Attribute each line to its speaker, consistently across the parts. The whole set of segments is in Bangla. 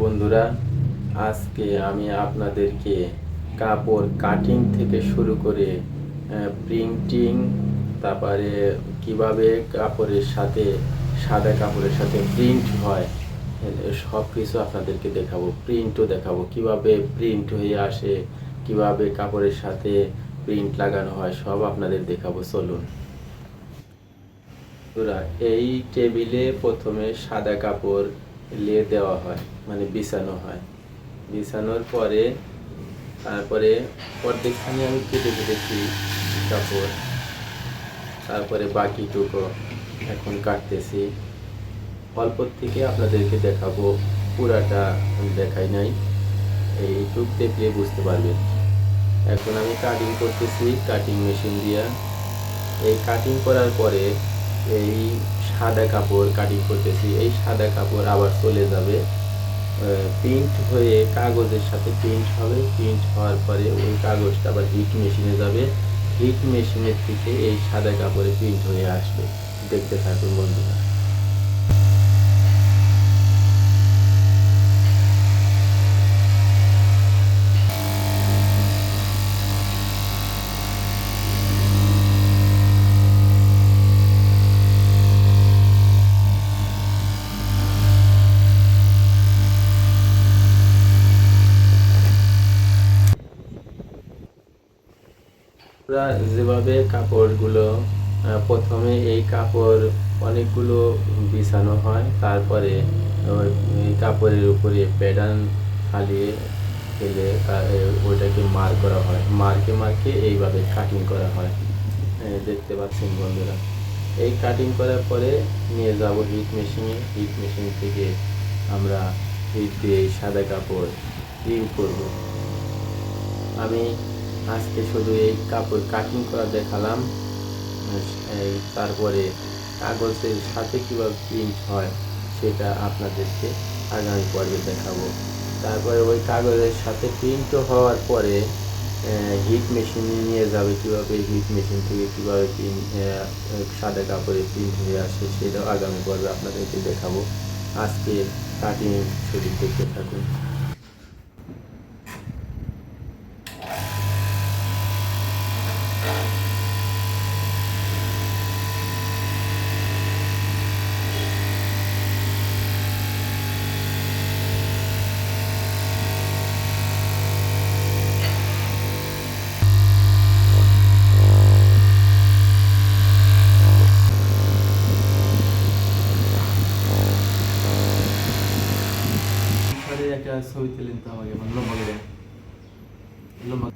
Speaker 1: বন্ধুরা, আজকে আমি আপনাদেরকে কাপড় কাটিং থেকে শুরু করে প্রিন্টিং তারপরে কীভাবে কাপড়ের সাথে, সাদা কাপড়ের সাথে প্রিন্ট হয় সব কিছু আপনাদেরকে দেখাবো। প্রিন্টও দেখাবো। কীভাবে প্রিন্ট হয়ে আসে, কীভাবে কাপড়ের সাথে প্রিন্ট লাগানো হয়, সব আপনাদের দেখাবো। চলুন। এই টেবিলে প্রথমে সাদা কাপড় লিয়ে দেওয়া হয় মানে বিছানো হয়। বিছানোর পরে, তারপরে অর্ধেকখানে আমি কেটে কেটেছি কাপড়। তারপরে বাকিটুকু এখন কাটতেছি। অল্প থেকে আপনাদেরকে দেখাবো, পুরাটা দেখাই নাই। এইটুক দেখলে বুঝতে পারবেন। এখন আমি কাটিং করতেছি কাটিং মেশিন দিয়ে। এই কাটিং করার পরে এই সাদা কাপড়, কাটিং করতেছি, এই সাদা কাপড় আবার চলে যাবে প্রিন্ট হয়ে কাগজের সাথে প্রিন্ট হবে প্রিন্ট হওয়ার পরে ওই কাগজটা আবার হিট মেশিনে যাবে হিট মেশিনের থেকে এই সাদা কাপড়ে প্রিন্ট হয়ে আসবে। দেখতে থাকুন বন্ধুরা। আমরা যেভাবে কাপড়গুলো প্রথমে এই কাপড় অনেকগুলো বিছানো হয়, তারপরে কাপড়ের উপরে প্যাটার্ন ফালিয়ে ফেলে ওইটাকে মার করা হয়। মার্কে মার্কে এইভাবে কাটিং করা হয়। দেখতে পাচ্ছেন বন্ধুরা। এই কাটিং করার পরে নিয়ে যাব হিট মেশিনে হিট মেশিন থেকে আমরা হিট দিয়ে সাদা কাপড় প্রিন্ট করব। আমি আজকে শুধু এই কাপড় কাটিং করা দেখালাম এই তারপরে কাগজের সাথে কীভাবে প্রিন্ট হয় সেটা আপনাদেরকে আগামী পর্বে দেখাবো। তারপরে ওই কাগজের সাথে প্রিন্টও হওয়ার পরে হিট মেশিনে নিয়ে যাবে কীভাবে হিট মেশিন থেকে কীভাবে প্রিন্ট সাদা কাপড়ে প্রিন্ট হয়ে আসে সেটাও আগামী পর্বে আপনাদেরকে দেখাবো। আজকে কাটিং শুরু দেখতে থাকুন।
Speaker 2: ಸವಿತಿಲಿಂತ ಅವಾಗ ಮಗ್ಲೋ ಮಗಡೆ ಎಲ್ಲೋ ಮಗ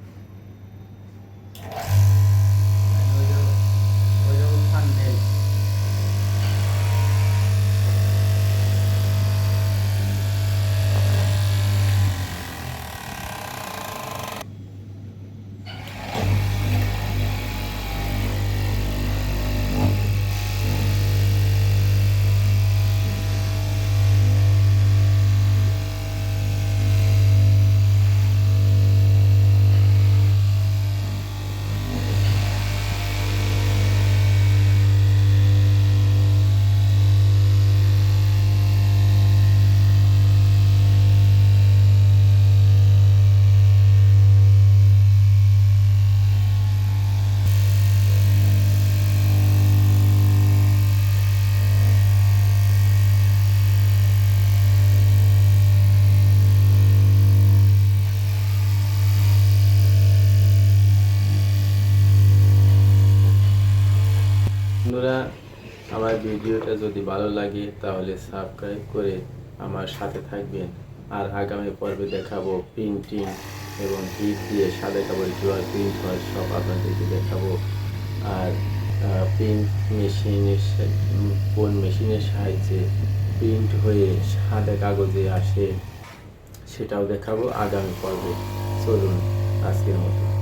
Speaker 1: বন্ধুরা, আমার ভিডিওটা যদি ভালো লাগে তাহলে সাবস্ক্রাইব করে আমার সাথে থাকবেন। আর আগামী পর্বে দেখাবো প্রিন্টিং এবং হিট দিয়ে সাদা কাপড় কীভাবে প্রিন্ট হয়, সব আপনাদেরকে দেখাবো। আর প্রিন্ট মেশিনের কোন মেশিনের সাহায্যে প্রিন্ট হয়ে সাদা কাগজে আসে সেটাও দেখাবো আগামী পর্বে। চলুন, আজকের মতো।